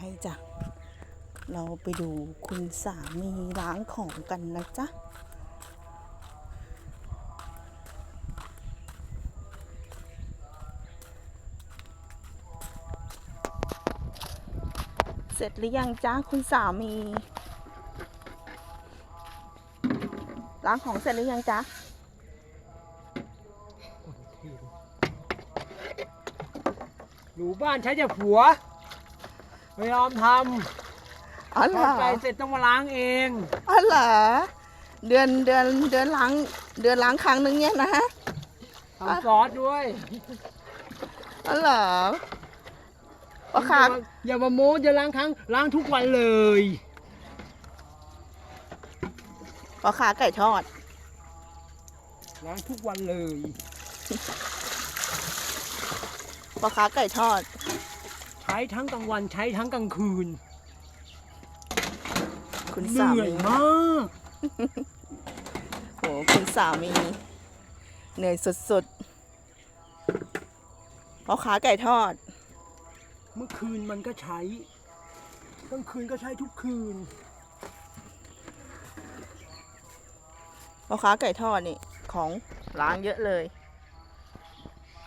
ให้จ้ะ เราไปดูคุณสามีล้างของกันนะจ๊ะเสร็จหรือยังจ๊ะคุณสามีล้างของเสร็จหรือยังจ๊ะอยู่บ้านใช้แต่ผัว ไม่ยอมทอ๋อำเหรทอดอไปเสร็จต้องมาล้างเอง อ๋อเหรอเดือนเดือนเดือนล้างเดือนล้างครั้งนึงเนี่ยนะทำซอสด้วยอ๋อเหรอพ่อค้าอย่ามาอย่ามาโม้จะล้างครั้งล้างทุกวันเลยพ่อค้าไก่ทอด ล้างทุกวันเลยพ่อค้าไก่ทอดใช้ทั้งกลางวันใช้ทั้งกลางคืนคุณเหสานื่อยมีมากโหคุณสามีเหนื่อยสุดๆพ่อค้าไก่ทอด เมื่อคืนมันก็ใช้กลางคืนก็ใช้ทุกคืน พ่อค้าไก่ทอดนี่ของล้างเยอะเลย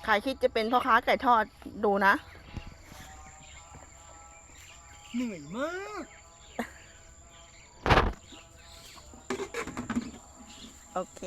ใครคิดจะเป็นพ่อค้าไก่ทอดดูนะ เหนื่อยมาก โอเค